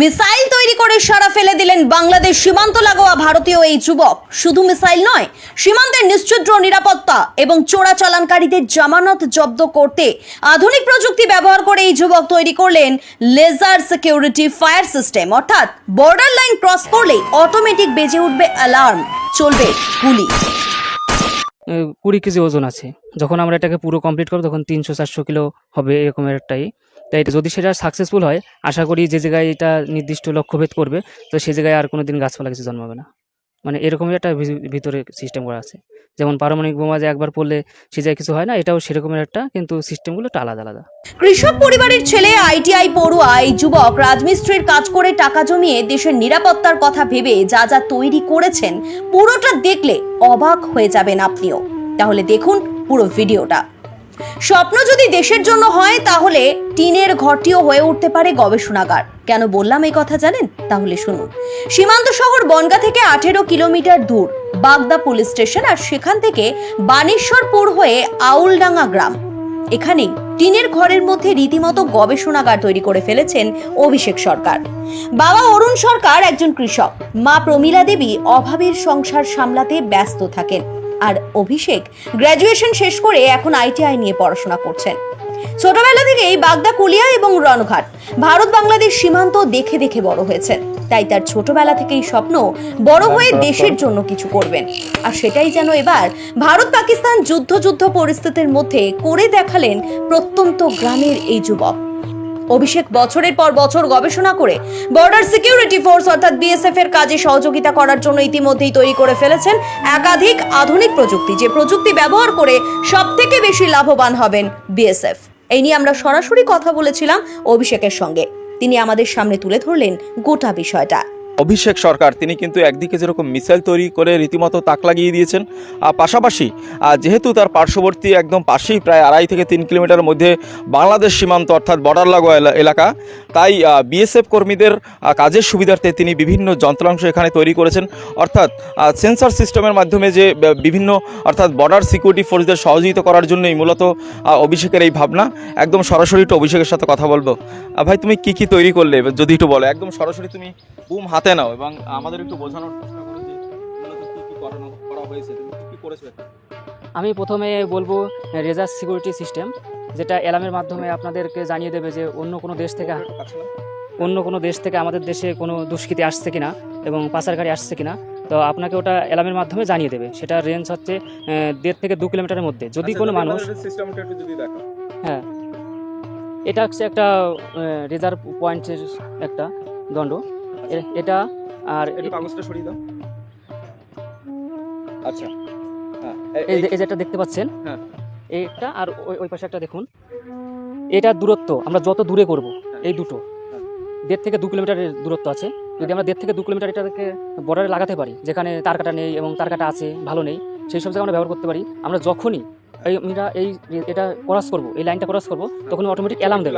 Missile তৈরি করে সারা ফেলে দিলেন বাংলাদেশ সীমান্ত লাগোয়া ভারতীয় এই যুবক। শুধু মিসাইল নয়, সীমান্তের নিশ্চিদ্র নিরাপত্তা এবং চোরাচালানকারীদের জামানত জব্দ করতে আধুনিক প্রযুক্তি ব্যবহার করে এই যুবক তৈরি করলেন লেজার সিকিউরিটি ফায়ার সিস্টেম। অর্থাৎ বর্ডার লাইন ক্রস করলেই অটোমেটিক বেজে উঠবে অ্যালার্ম। চলবে গুলি। কুড়ি কেজি ওজন আছে। যখন আমরা এটাকে পুরো কমপ্লিট করব, তখন তিনশো চারশো কিলো হবে এরকম একটাই তাই এটা যদি সেটা সাকসেসফুল হয়, আশা করি যে জায়গায় এটা নির্দিষ্ট লক্ষ্যভেদ করবে, তো সে জায়গায় আর কোনো দিন গাছপালা কিছু জন্মাবে না। মানে এরকমই একটা ভিতরে সিস্টেম করা আছে। যেমন পারমাণবিক বোমা যে একবার পড়লে সে কিছু হয় না, এটাও সেরকমের একটা, কিন্তু সিস্টেমগুলো একটা আলাদা আলাদা। কৃষক পরিবারের ছেলে আইটিআই পড়ুয়া, এই যুবক, রাজমিস্ত্রির কাজ করে টাকা জমিয়ে দেশের নিরাপত্তার কথা ভেবে যা যা তৈরি করেছেন, পুরোটা দেখলে অবাক হয়ে যাবেন আপনিও। তাহলে দেখুন পুরো ভিডিওটা। স্বপ্ন যদি দেশের জন্য হয়, তাহলে টিনের ঘরটিও হয়ে উঠতে পারে গবেষণাগার। কেন বললাম এই কথা জানেন? তাহলে শুনুন। সীমান্ত শহর বনগা থেকে আঠেরো কিলোমিটার দূর, বাগদা পুলিশ স্টেশন আর সেখান থেকে বানেশ্বরপুর হয়ে আউলডাঙ্গা গ্রাম। এখানেই টিনের ঘরের মধ্যে রীতিমতো গবেষণাগার তৈরি করে ফেলেছেন অভিষেক সরকার। বাবা অরুণ সরকার একজন কৃষক। মা প্রমীলা দেবী অভাবের সংসার সামলাতে ব্যস্ত থাকেন। আর অভিষেক গ্র্যাজুয়েশন শেষ করে এখন আইটিআই নিয়ে পড়াশোনা করছেন। ছোটবেলা থেকেই বাগদা কুলিয়া এবং রণঘাট ভারত বাংলাদেশ সীমান্ত দেখে দেখে বড় হয়েছেন তাই তার ছোটবেলা থেকেই স্বপ্ন বড় হয়ে দেশের জন্য কিছু করবেন। আর সেটাই যেন এবার ভারত পাকিস্তান যুদ্ধ যুদ্ধ পরিস্থিতির মধ্যে করে দেখালেন প্রত্যন্ত গ্রামের এই যুবক। অভিষেক বছরের পর বছর গবেষণা করে বর্ডার সিকিউরিটি ফোর্স অর্থাৎ বিএসএফ এর কাজে সহযোগিতা করার জন্য ইতিমধ্যেই তৈরি করে ফেলেছেন একাধিক আধুনিক প্রযুক্তি যে প্রযুক্তি ব্যবহার করে সব থেকে বেশি লাভবান হবেন বিএসএফ এই নিয়ে আমরা সরাসরি কথা বলেছিলাম অভিষেকের সঙ্গে। তিনি আমাদের সামনে তুলে ধরলেন গোটা বিষয়টা। অভিষেক সরকার, তিনি কিন্তু একদিকে যেরকম মিসাইল তৈরি করে রীতিমতো তাক লাগিয়ে দিয়েছেন, আর পাশাপাশি যেহেতু তার পার্শ্ববর্তী একদম পাশেই প্রায় আড়াই থেকে তিন কিলোমিটার মধ্যে বাংলাদেশ সীমান্ত, অর্থাৎ বর্ডার এলা- এলাকা, তাই বিএসএফ কর্মীদের কাজের সুবিধার্থে তিনি বিভিন্ন যন্ত্রাংশ এখানে তৈরি করেছেন। অর্থাৎ সেন্সর সিস্টেমের মাধ্যমে যে বিভিন্ন, অর্থাৎ বর্ডার সিকিউরিটি ফোর্সদের সহযোগিতা করার জন্যই মূলত অভিষেকের এই ভাবনা। একদম সরাসরি একটু অভিষেকের সাথে কথা বলব। ভাই, তুমি কি কি তৈরি করলে? যদি একটু বলো। একদম সরাসরি তুমি বুম হাতে নাও এবং আমাদের একটু বোঝানোর চেষ্টা করো যে কি কি করানো করা হয়েছে তুমি কি কি করেছ আমি প্রথমে বলব রেজার সিকিউরিটি সিস্টেম যেটা অ্যালার্মের মাধ্যমে আপনাদেরকে জানিয়ে দেবে যে অন্য কোনো দেশ থেকে অন্য কোনো দেশ থেকে আমাদের দেশে কোনো দুষ্কৃতি আসছে কিনা এবং পাচারকারী আসছে কিনা তো আপনাকে ওটা অ্যালার্মের মাধ্যমে জানিয়ে দেবে। সেটা রেঞ্জ হচ্ছে দেড় থেকে দু কিলোমিটারের মধ্যে। যদি আচ্ছা, কোনো মানুষ হ্যাঁ। এটা হচ্ছে একটা রেজার পয়েন্টের একটা দণ্ড। এটা আর একটু কাগজটা সরিয়ে দাও। আচ্ছা। হ্যাঁ এই যেটা দেখতে পাচ্ছেন? হ্যাঁ। এইটা আর ওই ওই পাশে একটা দেখুন। এটা দূরত্ব আমরা যত দূরে করব এই দুটো। হ্যাঁ। দেড় থেকে দু কিলোমিটারের দূরত্ব আছে। যদি আমরা দেড় থেকে দু কিলোমিটার এটাকে বর্ডারে লাগাতে পারি যেখানে তার কাটা নেই এবং তার কাটা আছে ভালো নেই সেই সব জায়গায় আমরা ব্যবহার করতে পারি। আমরা যখনই এই আমরা এই এটা ক্রস করব এই লাইনটা ক্রস করব তখন অটোমেটিক অ্যালার্ম দেবে।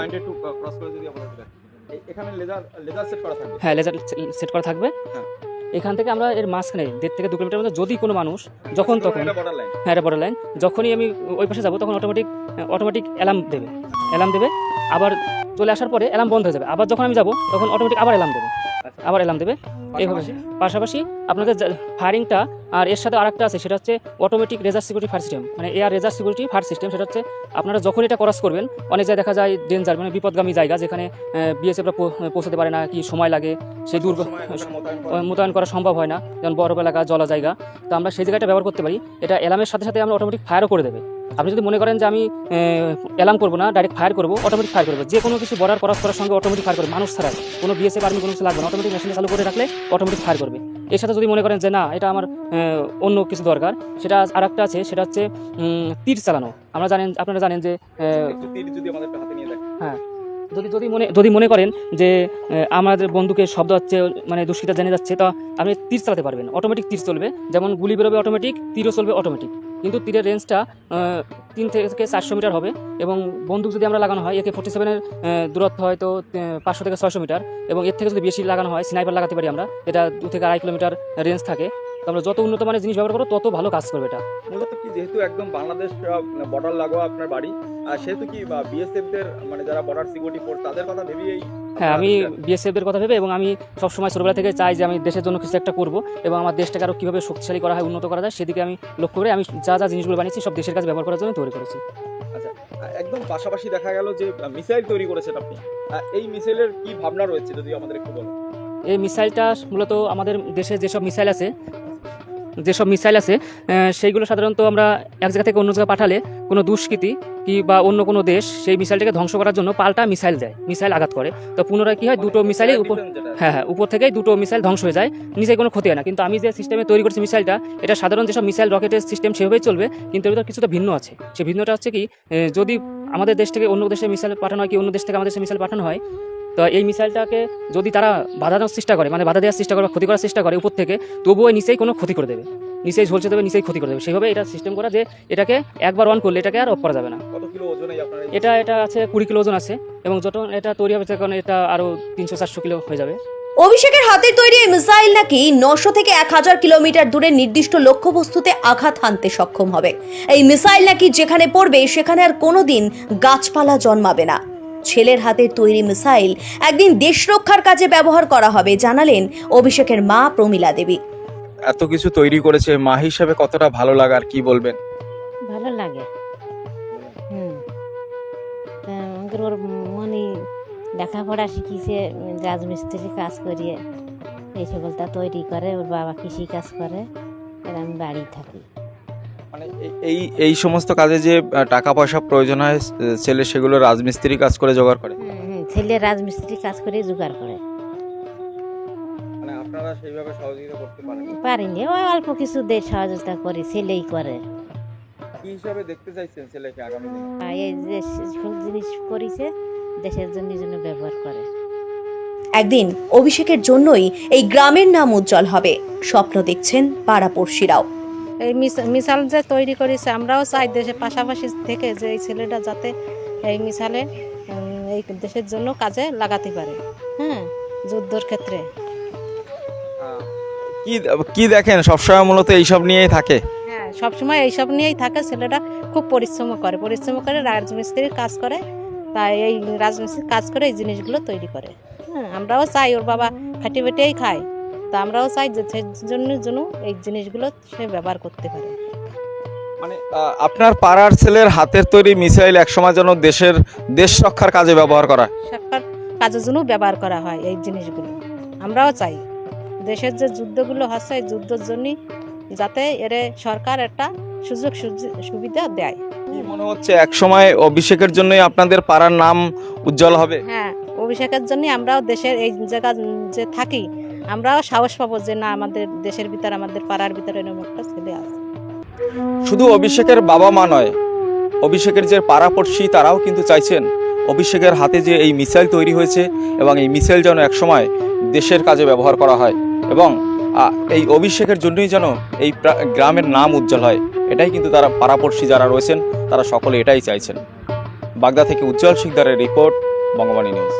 এখানে লেজার লেজার সেট করা থাকবে। হ্যাঁ লেজার সেট করা থাকবে। হ্যাঁ। এখান থেকে আমরা এর মাঝখানে দেড় থেকে দু কিলোমিটার মধ্যে যদি কোনো মানুষ যখন তখন হ্যাঁ এটা বর্ডার লাইন যখনই আমি ওই পাশে যাব তখন অটোমেটিক অটোমেটিক অ্যালার্ম দেবে। অ্যালার্ম দেবে আবার চলে আসার পরে অ্যালার্ম বন্ধ হয়ে যাবে। আবার যখন আমি যাব তখন অটোমেটিক আবার অ্যালার্ম দেবে। আবার এলাম দেবে? এইভাবে। পাশাপাশি? আপনাদের ফায়ারিংটা আর এর সাথে আরেকটা আছে সেটা হচ্ছে automatic laser security fire system মানে air laser security fire system সেটা হচ্ছে আপনারা যখন এটা ক্রস করবেন অনেক জায়গায় দেখা যায় ডেঞ্জার মানে বিপদগামী জায়গা যেখানে বিএসএফরা পৌঁছতে পারে না কি সময় লাগে সেই দূর মোতায়েন করা। সম্ভব হয় না। যেমন বরফ এলাকা জলা জায়গা তো আমরা সেই জায়গাটা ব্যবহার করতে পারি। এটা অ্যালার্মের সাথে সাথে আমরা অটোমেটিক ফায়ারও করে দেবে। আপনি যদি মনে করেন যে আমি অ্যালার্ম করব না ডাইরেক্ট ফায়ার করব অটোমেটিক ফায়ার করব। যে কোনো কিছু বর্ডার ক্রস করার সঙ্গে অটোমেটিক ফায়ার করবে মানুষ ছাড়া। কোনো বিএসএফ আর্মি কোনো কিছু লাগবে না। অটোমেটিক মেশিন চালু করে রাখলে অটোমেটিক ফায়ার করবে। এর সাথে যদি মনে করেন যে না এটা আমার অন্য কিছু দরকার সেটা আর একটা আছে সেটা হচ্ছে তীর চালানো। আমরা জানেন আপনারা জানেন যে তীর যদি যদি মনে যদি মনে করেন যে আমাদের বন্ধুকে শব্দ হচ্ছে মানে দুষ্কৃতা জেনে যাচ্ছে, তা আপনি তীর চালাতে পারবেন। অটোমেটিক তীর চলবে। যেমন গুলি বেরোবে অটোমেটিক তীরও চলবে অটোমেটিক কিন্তু তীরের রেঞ্জটা তিন থেকে চারশো মিটার হবে এবং বন্দুক যদি আমরা লাগানো হয়, একে ফোর্টি সেভেনের দূরত্ব হয়তো পাঁচশো থেকে ছয়শো মিটার এবং এর থেকে যদি বেশি লাগানো হয় স্নাইপার লাগাতে পারি আমরা, এটা দু থেকে আড়াই কিলোমিটার রেঞ্জ থাকে। তো আমরা যত উন্নত মানের জিনিস ব্যবহার করব তত ভালো কাজ করবে এটা। মূলত কি যেহেতু একদম বাংলাদেশ বর্ডার লাগোয়া আপনার বাড়ি আর সেহেতু কি বিএসএফ দের মানে যারা বর্ডার সিকিউরিটি ফোর্স তাদের কথা ভেবেই এই হ্যাঁ আমি বিএসএফের কথা ভেবে এবং আমি সবসময় ছোটবেলা থেকে চাই যে আমি দেশের জন্য কিছু একটা করব এবং আমার দেশটাকে আরও কীভাবে শক্তিশালী করা হয় উন্নত করা যায় সেদিকে আমি লক্ষ্য করে আমি যা যা জিনিসগুলো বানিয়েছি সব দেশের কাছে ব্যবহার করার জন্য তৈরি করেছি। একদম পাশাপাশি দেখা গেল যে মিসাইল তৈরি করেছেন আপনি। এই মিসাইলের কি ভাবনা রয়েছে যদি আমাদের একটু বলেন? এই মিসাইলটা মূলত আমাদের দেশে যেসব মিসাইল আছে যেসব মিসাইল আছে সেইগুলো সাধারণত আমরা এক জায়গা থেকে অন্য জায়গায় পাঠালে কোনো দুষ্কৃতি কি বা অন্য কোনো দেশ সেই মিসাইলটাকে ধ্বংস করার জন্য পাল্টা মিসাইল দেয় মিসাইল আঘাত করে। তো পুনরায় কি হয় দুটো মিসাইলের উপর হ্যাঁ হ্যাঁ উপর থেকেই দুটো মিসাইল ধ্বংস হয়ে যায় নিজে কোনো ক্ষতি হয় না। কিন্তু আমি যে সিস্টেমে তৈরি করছি মিসাইলটা এটা সাধারণ যেসব মিসাইল রকেটের সিস্টেম সেভাবেই চলবে কিন্তু এর ভিতরে কিছুটা ভিন্ন আছে। সে ভিন্নটা হচ্ছে কি যদি আমাদের দেশ থেকে অন্য দেশে মিসাইল পাঠানো হয় কি অন্য দেশ থেকে আমাদের দেশে মিসাইল পাঠানো হয় তো এই মিসাইলটাকে যদি তারা বাধা দেওয়ার চেষ্টা করে মানে বাধা দেওয়ার চেষ্টা করে বা ক্ষতি করার চেষ্টা করে উপর থেকে তবুও নিচেই কোনো ক্ষতি করে দেবে। নিচেই ঝলসে দেবে নিচেই ক্ষতি করে দেবে। সেইভাবে এটা সিস্টেম করা যে এটাকে একবার অন করলে এটাকে আর অফ করা যাবে না। এটা এটা আছে কুড়ি কিলো ওজন আছে এবং যত এটা তৈরি হবে তখন এটা আরও তিনশো চারশো কিলো হয়ে যাবে। অভিষেকের হাতের তৈরি এই মিসাইল নাকি নশো থেকে এক হাজার কিলোমিটার দূরে নির্দিষ্ট লক্ষ্যবস্তুতে আঘাত হানতে সক্ষম হবে। এই মিসাইল নাকি যেখানে পড়বে সেখানে আর কোনোদিন গাছপালা জন্মাবে না। ছেলের হাতের তৈরি মিসাইল একদিন দেশ রক্ষার কাজে ব্যবহার করা হবে জানালেন অভিষেকের মা প্রমীলা দেবী। এত কিছু তৈরি করেছে মা হিসাবে কতটা ভালো লাগার কি বলবেন? ভালো লাগে। হুম। আমাদের ওর মনে লেখাপড়া শিখিয়েছে রাজমিস্ত্রি কাজ করিয়ে এই সকলটা তৈরি করে ওর বাবা কৃষি কাজ করে আর আমি বাড়ি থাকি। মানে এই- এই সমস্ত কাজে যে টাকা পয়সা প্রয়োজন হয় ছেলে সেগুলো রাজমিস্ত্রি কাজ করে জোগাড় করে? ছেলে রাজমিস্ত্রি কাজ করে জোগাড় করে। মানে আপনারা সেইভাবে সহযোগিতা করতে পারেন? পারিনি ওই অল্প কিছু দেয় সহযোগিতা করে ছেলেই করে। কি হিসাবে দেখতে চাইছেন ছেলেকে আগামী দিনে? এই যে সকল জিনিস করেছে দেশের জন্য জন্য ব্যবহার করে। একদিন অভিষেকের জন্যই এই গ্রামের নাম উজ্জ্বল হবে। স্বপ্ন দেখছেন পাড়াপড়শিরাও। এই মিসাইল যে তৈরি করেছে আমরাও চাই দেশের পাশাপাশি থেকে যে এই ছেলেটা যাতে এই উম, এই দেশের জন্য কাজে লাগাতে পারে। হ্যাঁ যুদ্ধর ক্ষেত্রে। কি কি দেখেন? সবসময় মূলত এইসব নিয়েই থাকে? হ্যাঁ সবসময় এইসব নিয়েই থাকে। ছেলেটা খুব পরিশ্রম করে। পরিশ্রম করে রাজমিস্ত্রির কাজ করে। তাই এই রাজমিস্ত্রির কাজ করে এই জিনিসগুলো তৈরি করে। হ্যাঁ আমরাও চাই ওর বাবা খাটি বেটেই খায়। তা আমরাও চাই যে সে জন্য জন্য এই জিনিসগুলো সে ব্যবহার করতে পারে। মানে আপনার পাড়ার ছেলের হাতের তৈরি মিসাইল একসময় যেন দেশের দেশ রক্ষার কাজে ব্যবহার করা সরকার কাজের জন্য ব্যবহার করা হয় এই জিনিসগুলো। আমরাও চাই। দেশের যে যুদ্ধগুলো হচ্ছে এই যুদ্ধের জন্যই যাতে এর সরকার একটা সুযোগ সুবিধা দেয়। মনে হচ্ছে এক সময় অভিষেকের জন্যই আপনাদের পাড়ার নাম উজ্জ্বল হবে? হ্যাঁ অভিষেকের জন্য আমরাও দেশের এই জায়গা যে থাকি আমরাও সাহস পাবো যে না, আমাদের দেশের ভিতর, আমাদের পাড়ার ভিতরে এরকম একটা ছেলে আছে। শুধু অভিষেকের বাবা মা নয়, অভিষেকের যে পাড়াপড়শি তারাও কিন্তু চাইছেন অভিষেকের হাতে যে এই মিসাইল তৈরি হয়েছে এবং এই মিসাইল যেন একসময় দেশের কাজে ব্যবহার করা হয় এবং এই অভিষেকের জন্যই যেন এই গ্রামের নাম উজ্জ্বল হয়, এটাই কিন্তু তারা পাড়াপড়শি যারা রয়েছেন, তারা সকলে এটাই চাইছেন। বাগদা থেকে উজ্জ্বল শিকদারের রিপোর্ট, বঙ্গবাণী নিউজ।